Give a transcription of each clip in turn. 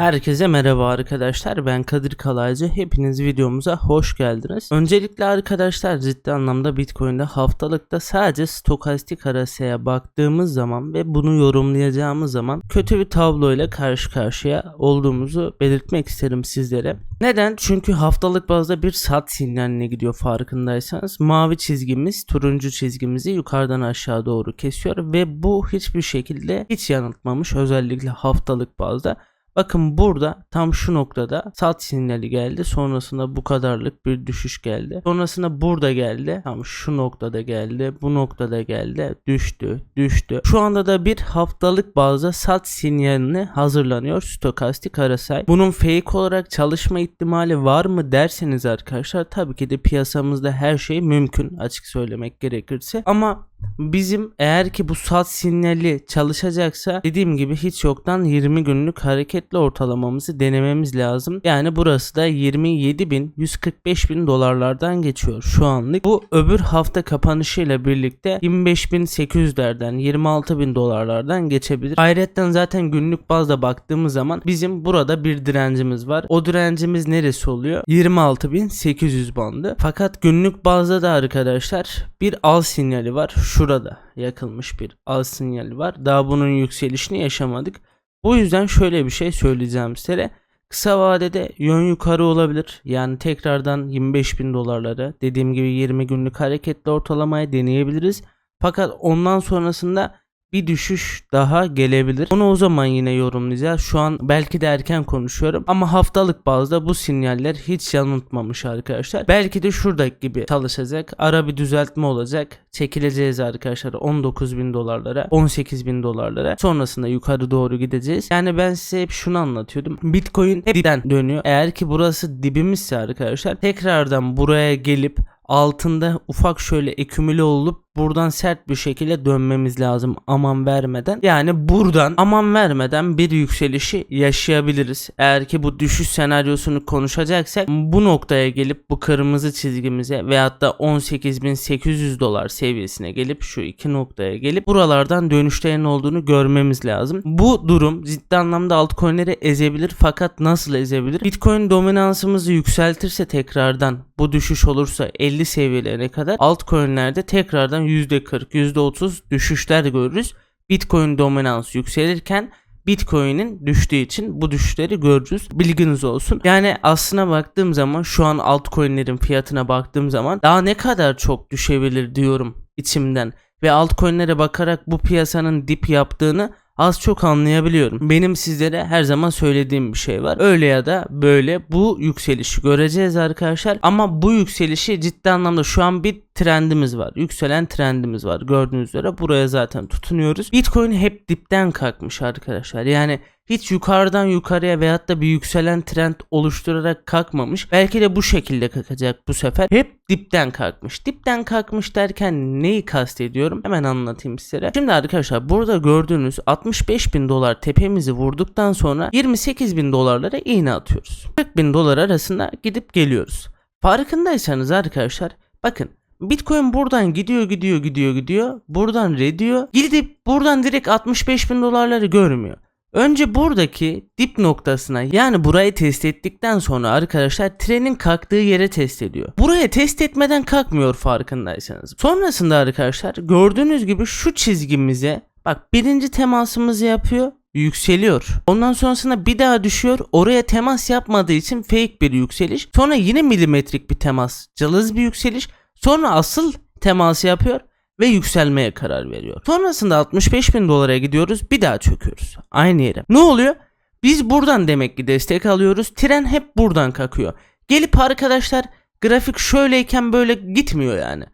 Herkese merhaba arkadaşlar ben Kadir Kalaycı hepiniz videomuza hoş geldiniz. Öncelikle arkadaşlar ciddi anlamda Bitcoin'de haftalıkta sadece stokastik arasaya baktığımız zaman ve bunu yorumlayacağımız zaman kötü bir tablo ile karşı karşıya olduğumuzu belirtmek isterim sizlere. Neden? Çünkü haftalık bazda bir sat sinyaline gidiyor farkındaysanız. Mavi çizgimiz turuncu çizgimizi yukarıdan aşağı doğru kesiyor ve bu hiçbir şekilde hiç yanıltmamış özellikle haftalık bazda. Bakın burada tam şu noktada sat sinyali geldi. Sonrasında bu kadarlık bir düşüş geldi. Sonrasında burada geldi. Tam şu noktada geldi. Bu noktada geldi. Düştü. Düştü. Şu anda da bir haftalık bazda sat sinyaline hazırlanıyor stokastik arasay. Bunun fake olarak çalışma ihtimali var mı derseniz arkadaşlar tabii ki de piyasamızda her şey mümkün açık söylemek gerekirse. Ama bizim eğer ki bu sat sinyali çalışacaksa dediğim gibi hiç yoktan 20 günlük hareketli ortalamamızı denememiz lazım. Yani burası da 27 bin 145 bin dolarlardan geçiyor şu anlık. Bu öbür hafta kapanışıyla birlikte 25.800'lerden 26 bin dolarlardan geçebilir. Ayrıca zaten günlük bazda baktığımız zaman bizim burada bir direncimiz var. O direncimiz neresi oluyor? 26.800 bandı. Fakat günlük bazda da arkadaşlar bir al sinyali var. Şurada yakılmış bir al sinyali var. Daha bunun yükselişini yaşamadık. Bu yüzden şöyle bir şey söyleyeceğim size. Kısa vadede yön yukarı olabilir. Yani tekrardan 25 bin dolarları dediğim gibi 20 günlük hareketli ortalamaya deneyebiliriz. Fakat ondan sonrasında bir düşüş daha gelebilir. Onu o zaman yine yorumlayacağız. Şu an belki de erken konuşuyorum ama haftalık bazda bu sinyaller hiç yanıltmamış arkadaşlar. Belki de şuradaki gibi çalışacak. Ara bir düzeltme olacak. Çekileceğiz arkadaşlar 19 bin dolarlara 18 bin dolarlara. Sonrasında yukarı doğru gideceğiz. Yani ben size hep şunu anlatıyordum. Bitcoin hep dipten dönüyor. Eğer ki burası dibimizse arkadaşlar tekrardan buraya gelip altında ufak şöyle ekümüle olup buradan sert bir şekilde dönmemiz lazım aman vermeden. Yani buradan aman vermeden bir yükselişi yaşayabiliriz. Eğer ki bu düşüş senaryosunu konuşacaksak bu noktaya gelip bu kırmızı çizgimize veyahut da 18.800 dolar seviyesine gelip şu iki noktaya gelip buralardan dönüşlerin olduğunu görmemiz lazım. Bu durum ciddi anlamda altcoin'leri ezebilir fakat nasıl ezebilir? Bitcoin dominansımızı yükseltirse tekrardan bu düşüş olursa 50 seviyelerine kadar altcoin'lerde tekrardan %40, %30 düşüşler görürüz. Bitcoin dominans yükselirken Bitcoin'in düştüğü için bu düşüşleri görürüz. Bilginiz olsun. Yani aslına baktığım zaman şu an altcoin'lerin fiyatına baktığım zaman daha ne kadar çok düşebilir diyorum içimden. Ve altcoin'lere bakarak bu piyasanın dip yaptığını az çok anlayabiliyorum. Benim sizlere her zaman söylediğim bir şey var. Öyle ya da böyle bu yükselişi göreceğiz arkadaşlar. Ama bu yükselişi ciddi anlamda şu an bir trendimiz var. Yükselen trendimiz var. Gördüğünüz üzere buraya zaten tutunuyoruz. Bitcoin hep dipten kalkmış arkadaşlar. Yani hiç yukarıdan yukarıya veyahut da bir yükselen trend oluşturarak kalkmamış. Belki de bu şekilde kalkacak bu sefer. Hep dipten kalkmış. Dipten kalkmış derken neyi kastediyorum? Hemen anlatayım size. Şimdi arkadaşlar burada gördüğünüz 65 bin dolar tepemizi vurduktan sonra 28 bin dolarlara iğne atıyoruz. 40 bin dolar arasında gidip geliyoruz. Farkındaysanız arkadaşlar bakın Bitcoin buradan gidiyor gidiyor gidiyor gidiyor. Buradan rediyor. Gidip buradan direkt 65 bin dolarları görmüyor. Önce buradaki dip noktasına yani burayı test ettikten sonra arkadaşlar trenin kalktığı yere test ediyor. Buraya test etmeden kalkmıyor farkındaysanız. Sonrasında arkadaşlar gördüğünüz gibi şu çizgimize bak birinci temasımızı yapıyor yükseliyor. Ondan sonrasında bir daha düşüyor. Oraya temas yapmadığı için fake bir yükseliş. Sonra yine milimetrik bir temas. Cılız bir yükseliş. Sonra asıl teması yapıyor ve yükselmeye karar veriyor. Sonrasında 65 bin dolara gidiyoruz bir daha çöküyoruz. Aynı yere. Ne oluyor? Biz buradan demek ki destek alıyoruz. Tren hep buradan kalkıyor. Gelip arkadaşlar grafik şöyleyken böyle gitmiyor yani.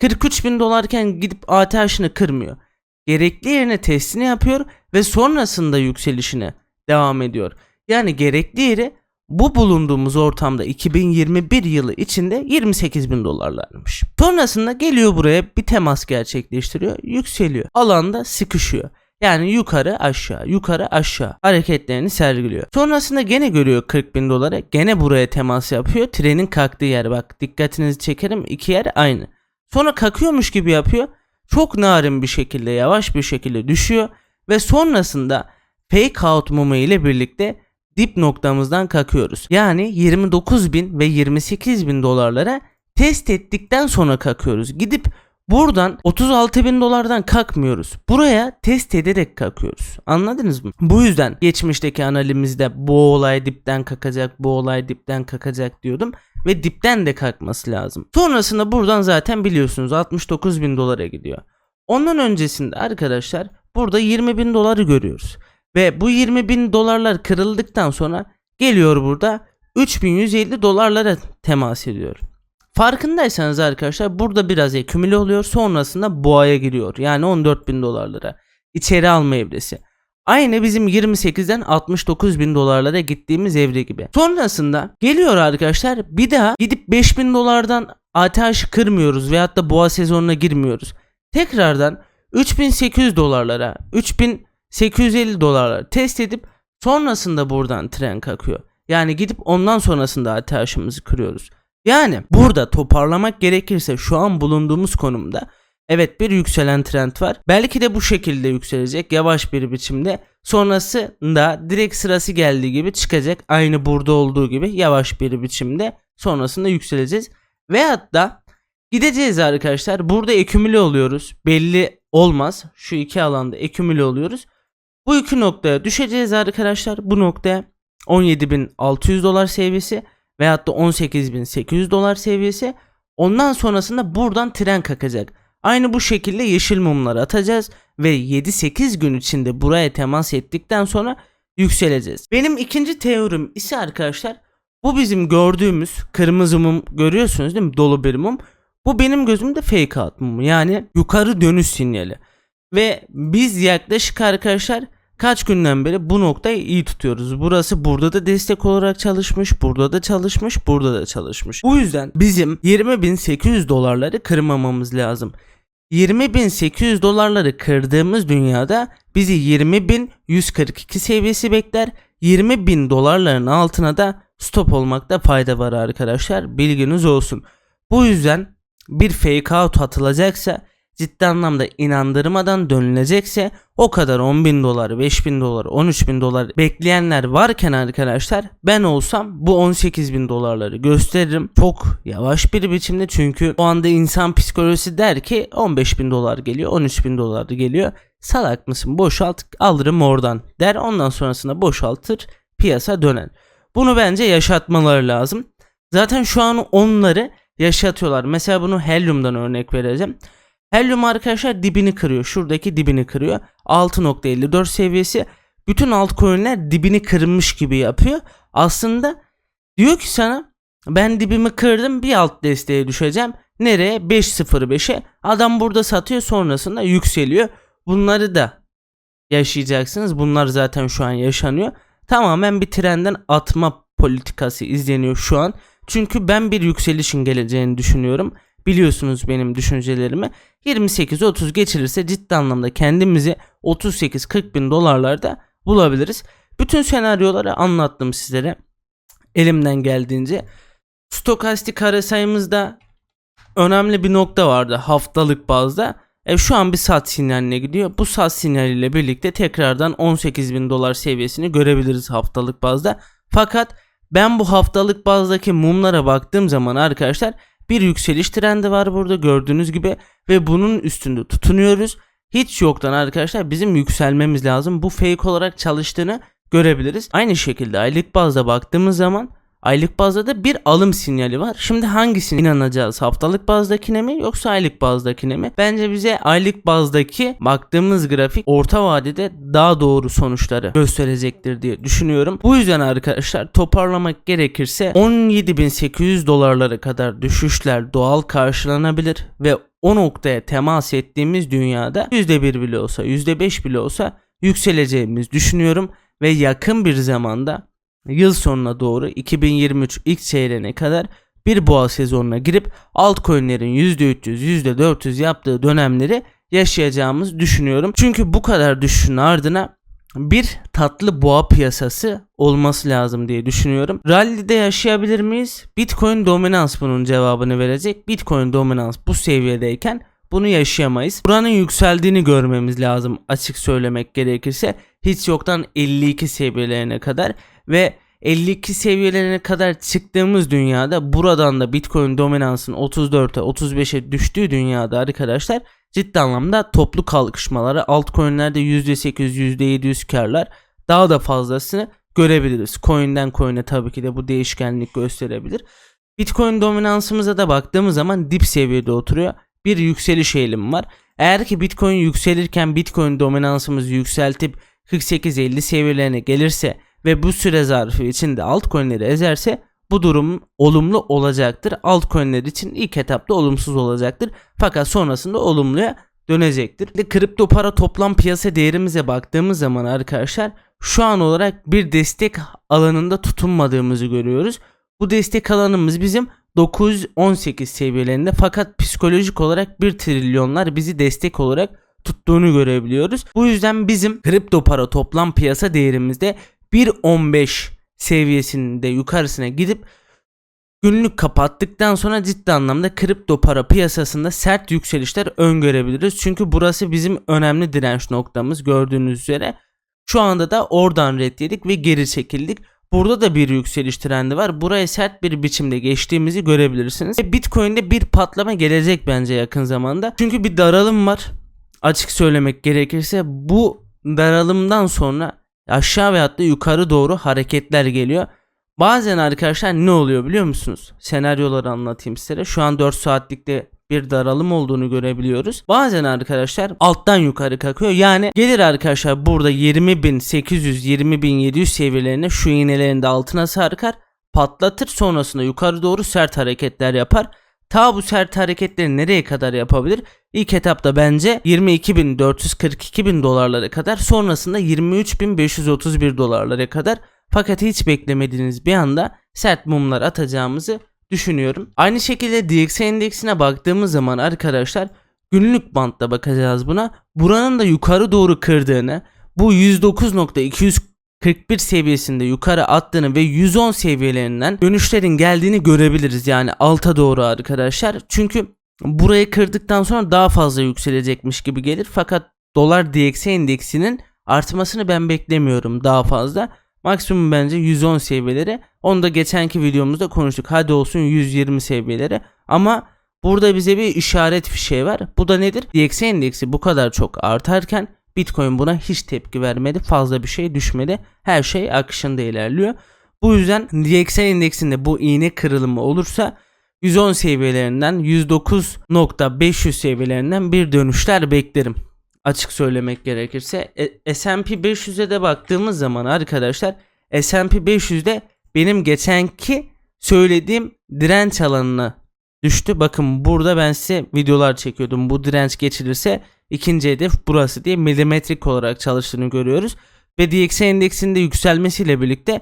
43 bin dolarken gidip ATH'ını kırmıyor. Gerekli yerine testini yapıyor ve sonrasında yükselişine devam ediyor. Yani gerekli yeri bu bulunduğumuz ortamda 2021 yılı içinde 28 bin dolarlarmış. Sonrasında geliyor buraya bir temas gerçekleştiriyor, yükseliyor. Alanda sıkışıyor. Yani yukarı aşağı yukarı aşağı hareketlerini sergiliyor. Sonrasında gene görüyor 40 bin dolara gene buraya temas yapıyor. Trenin kalktığı yer bak dikkatinizi çekerim iki yer aynı. Sonra kalkıyormuş gibi yapıyor. Çok narin bir şekilde yavaş bir şekilde düşüyor. Ve sonrasında fake out mumu ile birlikte dip noktamızdan kakıyoruz. Yani 29 bin ve 28 bin dolarlara test ettikten sonra kakıyoruz. Gidip buradan 36 bin dolardan kalkmıyoruz. Buraya test ederek kalkıyoruz. Anladınız mı? Bu yüzden geçmişteki analizimizde bu olay dipten kakacak, bu olay dipten kakacak diyordum. Ve dipten de kalkması lazım. Sonrasında buradan zaten biliyorsunuz 69 bin dolara gidiyor. Ondan öncesinde arkadaşlar burada 20 bin doları görüyoruz. Ve bu 20 bin dolarlar kırıldıktan sonra geliyor burada 3150 dolarlara temas ediyor. Farkındaysanız arkadaşlar burada biraz ekümüle oluyor sonrasında boğaya giriyor. Yani 14 bin dolarlara içeri alma evresi. Aynı bizim 28'den 69 bin dolarlara gittiğimiz evre gibi. Sonrasında geliyor arkadaşlar bir daha gidip 5 bin dolardan ATH kırmıyoruz veyahut da boğa sezonuna girmiyoruz. Tekrardan 3800 dolarlara 3850 dolarlara test edip sonrasında buradan tren kalkıyor. Yani gidip ondan sonrasında ATH'ımızı kırıyoruz. Yani burada toparlamak gerekirse şu an bulunduğumuz konumda evet bir yükselen trend var. Belki de bu şekilde yükselecek yavaş bir biçimde. Sonrasında direkt sırası geldiği gibi çıkacak. Aynı burada olduğu gibi yavaş bir biçimde sonrasında yükseleceğiz. Veyahut da gideceğiz arkadaşlar. Burada ekümüle oluyoruz. Belli olmaz. Şu iki alanda ekümüle oluyoruz. Bu iki noktaya düşeceğiz arkadaşlar. Bu noktaya 17.600 dolar seviyesi veyahut da 18.800 dolar seviyesi. Ondan sonrasında buradan tren kakacak. Aynı bu şekilde yeşil mumları atacağız ve 7-8 gün içinde buraya temas ettikten sonra yükseleceğiz. Benim ikinci teorim ise arkadaşlar bu bizim gördüğümüz kırmızı mum görüyorsunuz değil mi? Dolu bir mum. Bu benim gözümde fake out mumu yani yukarı dönüş sinyali. Ve biz yaklaşık arkadaşlar kaç günden beri bu noktayı iyi tutuyoruz. Burası burada da destek olarak çalışmış, burada da çalışmış, burada da çalışmış. Bu yüzden bizim 20.800 dolarları kırmamamız lazım. 20.800 dolarları kırdığımız dünyada bizi 20.142 seviyesi bekler. 20.000 dolarların altına da stop olmakta fayda var arkadaşlar. Bilginiz olsun. Bu yüzden bir fake out atılacaksa ciddi anlamda inandırmadan dönülecekse o kadar 10 bin dolar, 5 bin dolar, 13 bin dolar bekleyenler varken arkadaşlar ben olsam bu 18 bin dolarları gösteririm. Çok yavaş bir biçimde çünkü o anda insan psikolojisi der ki 15 bin dolar geliyor, 13 bin dolar geliyor. Salak mısın boşalt alırım oradan der ondan sonrasında boşaltır piyasa döner. Bunu bence yaşatmaları lazım. Zaten şu an onları yaşatıyorlar. Mesela bunu Helium'dan örnek vereceğim. Helium arkadaşlar dibini kırıyor. Şuradaki dibini kırıyor. 6.54 seviyesi. Bütün altcoin'ler dibini kırmış gibi yapıyor. Aslında diyor ki sana ben dibimi kırdım bir alt desteğe düşeceğim. Nereye? 5.05'e. Adam burada satıyor sonrasında yükseliyor. Bunları da yaşayacaksınız. Bunlar zaten şu an yaşanıyor. Tamamen bir trenden atma politikası izleniyor şu an. Çünkü ben bir yükselişin geleceğini düşünüyorum. Biliyorsunuz benim düşüncelerimi. 28-30 geçirirse ciddi anlamda kendimizi 38-40 bin dolarlarda bulabiliriz. Bütün senaryoları anlattım sizlere. Elimden geldiğince. Stokastik kare sayımızda önemli bir nokta vardı haftalık bazda. E, şu an bir sat sinyaline gidiyor. Bu sat sinyaliyle birlikte tekrardan 18 bin dolar seviyesini görebiliriz haftalık bazda. Fakat ben bu haftalık bazdaki mumlara baktığım zaman arkadaşlar bir yükseliş trendi var burada gördüğünüz gibi ve bunun üstünde tutunuyoruz. Hiç yoktan arkadaşlar bizim yükselmemiz lazım. Bu fake olarak çalıştığını görebiliriz. Aynı şekilde aylık bazda baktığımız zaman aylık bazda da bir alım sinyali var. Şimdi hangisine inanacağız? Haftalık bazdakine mi yoksa aylık bazdakine mi? Bence bize aylık bazdaki baktığımız grafik orta vadede daha doğru sonuçları gösterecektir diye düşünüyorum. Bu yüzden arkadaşlar toparlamak gerekirse 17.800 dolarlara kadar düşüşler doğal karşılanabilir ve o noktaya temas ettiğimiz dünyada %1 bile olsa %5 bile olsa yükseleceğimizi düşünüyorum ve yakın bir zamanda yıl sonuna doğru 2023 ilk çeyreğine kadar bir boğa sezonuna girip altcoin'lerin %300 %400 yaptığı dönemleri yaşayacağımız düşünüyorum. Çünkü bu kadar düşüşün ardına bir tatlı boğa piyasası olması lazım diye düşünüyorum. Rally'de yaşayabilir miyiz? Bitcoin dominans bunun cevabını verecek. Bitcoin dominans bu seviyedeyken bunu yaşayamayız. Buranın yükseldiğini görmemiz lazım açık söylemek gerekirse. Hiç yoktan 52 seviyelerine kadar ve 52 seviyelerine kadar çıktığımız dünyada buradan da Bitcoin dominansının 34'e 35'e düştüğü dünyada arkadaşlar ciddi anlamda toplu kalkışmaları altcoin'lerde %800 %700 karlar daha da fazlasını görebiliriz. Coin'den coin'e tabii ki de bu değişkenlik gösterebilir. Bitcoin dominansımıza da baktığımız zaman dip seviyede oturuyor. Bir yükseliş eğilimi var. Eğer ki Bitcoin yükselirken Bitcoin dominansımızı yükseltip 48-50 seviyelerine gelirse ve bu süre zarfı içinde altcoin'leri ezerse bu durum olumlu olacaktır. Altcoin'ler için ilk etapta olumsuz olacaktır. Fakat sonrasında olumluya dönecektir. De kripto para toplam piyasa değerimize baktığımız zaman arkadaşlar şu an olarak bir destek alanında tutunmadığımızı görüyoruz. Bu destek alanımız bizim 918 seviyelerinde fakat psikolojik olarak 1 trilyonlar bizi destek olarak tuttuğunu görebiliyoruz. Bu yüzden bizim kripto para toplam piyasa değerimizde 1.15 seviyesinde yukarısına gidip günlük kapattıktan sonra ciddi anlamda kripto para piyasasında sert yükselişler öngörebiliriz. Çünkü burası bizim önemli direnç noktamız gördüğünüz üzere. Şu anda da oradan red yedik ve geri çekildik. Burada da bir yükseliş trendi var. Buraya sert bir biçimde geçtiğimizi görebilirsiniz. Bitcoin'de bir patlama gelecek bence yakın zamanda. Çünkü bir daralım var. Açık söylemek gerekirse bu daralımdan sonra aşağı veyahut da yukarı doğru hareketler geliyor. Bazen arkadaşlar ne oluyor biliyor musunuz? Senaryoları anlatayım size. Şu an 4 saatlikte bir daralım olduğunu görebiliyoruz. Bazen arkadaşlar alttan yukarı kalkıyor. Yani gelir arkadaşlar burada 20.800 20.700 seviyelerine şu iğnelerin de altına sarkar. Patlatır sonrasında yukarı doğru sert hareketler yapar. Ta bu sert hareketleri nereye kadar yapabilir? İlk etapta bence 22.442 bin dolarlara kadar sonrasında 23.531 dolarlara kadar fakat hiç beklemediğiniz bir anda sert mumlar atacağımızı düşünüyorum. Aynı şekilde DXY endeksine baktığımız zaman arkadaşlar günlük bantta bakacağız buna. Buranın da yukarı doğru kırdığını bu 109.241 seviyesinde yukarı attığını ve 110 seviyelerinden dönüşlerin geldiğini görebiliriz. Yani alta doğru arkadaşlar. Çünkü burayı kırdıktan sonra daha fazla yükselecekmiş gibi gelir. Fakat dolar DXY endeksinin artmasını ben beklemiyorum daha fazla. Maksimum bence 110 seviyeleri. Onu da geçenki videomuzda konuştuk. Hadi olsun 120 seviyeleri. Ama burada bize bir işaret bir şey var. Bu da nedir? DXY endeksi bu kadar çok artarken Bitcoin buna hiç tepki vermedi. Fazla bir şey düşmedi. Her şey akışında ilerliyor. Bu yüzden DXY endeksinde bu iğne kırılımı olursa 110 seviyelerinden 109.500 seviyelerinden bir dönüşler beklerim açık söylemek gerekirse. E, S&P 500'e de baktığımız zaman arkadaşlar S&P 500'de benim geçenki söylediğim direnç alanına düştü. Bakın burada ben size videolar çekiyordum. Bu direnç geçilirse ikinci hedef burası diye milimetrik olarak çalıştığını görüyoruz. Ve DXY endeksinde yükselmesiyle birlikte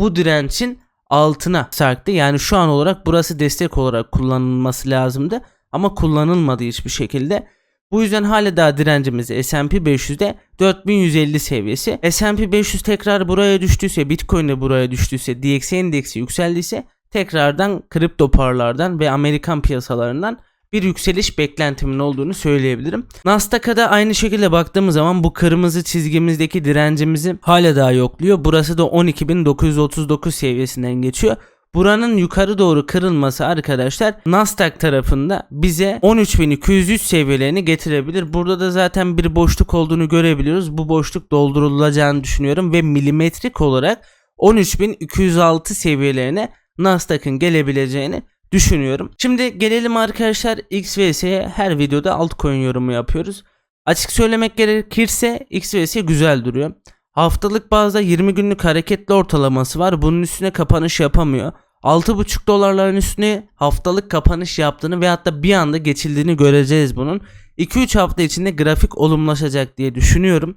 bu direncin altına sarktı. Yani şu an olarak burası destek olarak kullanılması lazımdı. Ama kullanılmadı hiçbir şekilde. Bu yüzden hala daha direncimiz S&P 500'de 4150 seviyesi. S&P 500 tekrar buraya düştüyse, Bitcoin de buraya düştüyse, DXY endeksi yükseldiyse tekrardan kripto paralardan ve Amerikan piyasalarından bir yükseliş beklentimin olduğunu söyleyebilirim. Nasdaq'a da aynı şekilde baktığımız zaman bu kırmızı çizgimizdeki direncimizi hala daha yokluyor. Burası da 12.939 seviyesinden geçiyor. Buranın yukarı doğru kırılması arkadaşlar Nasdaq tarafında bize 13.203 seviyelerini getirebilir. Burada da zaten bir boşluk olduğunu görebiliyoruz. Bu boşluk doldurulacağını düşünüyorum ve milimetrik olarak 13.206 seviyelerine Nasdaq'ın gelebileceğini düşünüyorum. Şimdi gelelim arkadaşlar XVS'ye her videoda altcoin yorumu yapıyoruz. Açık söylemek gerekirse XVS güzel duruyor. Haftalık bazda 20 günlük hareketli ortalaması var. Bunun üstüne kapanış yapamıyor. 6,5 dolarların üstüne haftalık kapanış yaptığını ve hatta bir anda geçildiğini göreceğiz bunun. 2-3 hafta içinde grafik olumlaşacak diye düşünüyorum.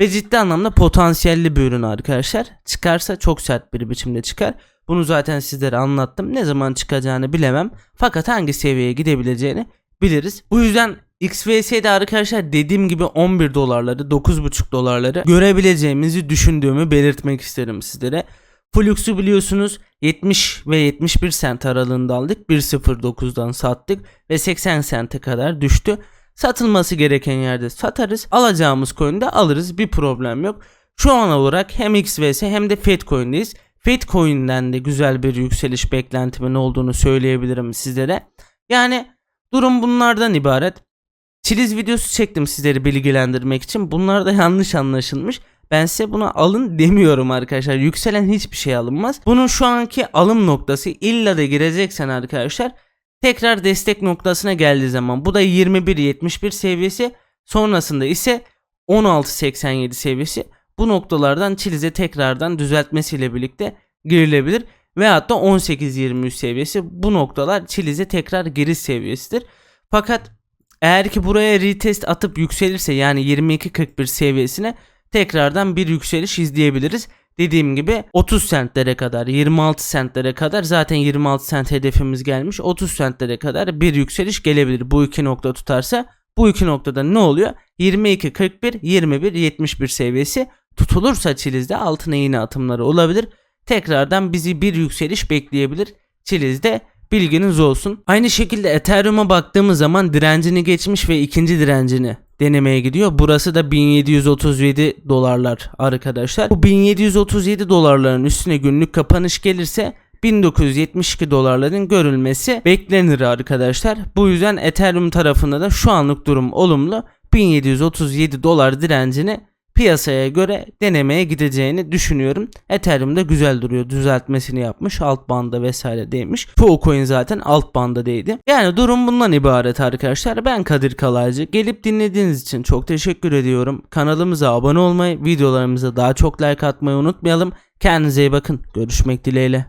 Ve ciddi anlamda potansiyelli bir ürün arkadaşlar. Çıkarsa çok sert bir biçimde çıkar. Bunu zaten sizlere anlattım. Ne zaman çıkacağını bilemem. Fakat hangi seviyeye gidebileceğini biliriz. Bu yüzden XVS'de arkadaşlar dediğim gibi 11 dolarları 9,5 dolarları görebileceğimizi düşündüğümü belirtmek isterim sizlere. Flux'u biliyorsunuz 70 ve 71 sent aralığında aldık. 1.09'dan sattık ve 80 sente kadar düştü. Satılması gereken yerde satarız. Alacağımız coin'de alırız. Bir problem yok. Şu an olarak hem XVS hem de Fedcoin'deyiz. Fedcoin'den de güzel bir yükseliş beklentimin olduğunu söyleyebilirim sizlere. Yani durum bunlardan ibaret. Çiliz videosu çektim sizleri bilgilendirmek için. Bunlar da yanlış anlaşılmış. Ben size buna alın demiyorum arkadaşlar. Yükselen hiçbir şey alınmaz. Bunun şu anki alım noktası illa da gireceksen arkadaşlar tekrar destek noktasına geldiği zaman bu da 21.71 seviyesi sonrasında ise 16.87 seviyesi bu noktalardan Çiliz'e tekrardan düzeltmesiyle birlikte girilebilir. Ve hatta 18.23 seviyesi. Bu noktalar Çiliz'e tekrar giriş seviyesidir. Fakat eğer ki buraya retest atıp yükselirse yani 22.41 seviyesine tekrardan bir yükseliş izleyebiliriz. Dediğim gibi 30 sentlere kadar 26 sentlere kadar zaten 26 sent hedefimiz gelmiş. 30 sentlere kadar bir yükseliş gelebilir bu iki nokta tutarsa. Bu iki noktada ne oluyor? 22 41 21 71 seviyesi tutulursa Çiliz'de altına yine atımları olabilir tekrardan bizi bir yükseliş bekleyebilir Çiliz'de bilginiz olsun. Aynı şekilde Ethereum'a baktığımız zaman direncini geçmiş ve ikinci direncini denemeye gidiyor. Burası da 1737 dolarlar arkadaşlar. Bu 1737 dolarların üstüne günlük kapanış gelirse 1972 dolarların görülmesi beklenir arkadaşlar. Bu yüzden Ethereum tarafında da şu anlık durum olumlu. 1737 dolar direncini piyasaya göre denemeye gideceğini düşünüyorum. Ethereum da güzel duruyor. Düzeltmesini yapmış. Alt banda vesaire değmiş. Fullcoin zaten alt banda değdi. Yani durum bundan ibaret arkadaşlar. Ben Kadir Kalaycı. Gelip dinlediğiniz için çok teşekkür ediyorum. Kanalımıza abone olmayı, videolarımıza daha çok like atmayı unutmayalım. Kendinize iyi bakın. Görüşmek dileğiyle.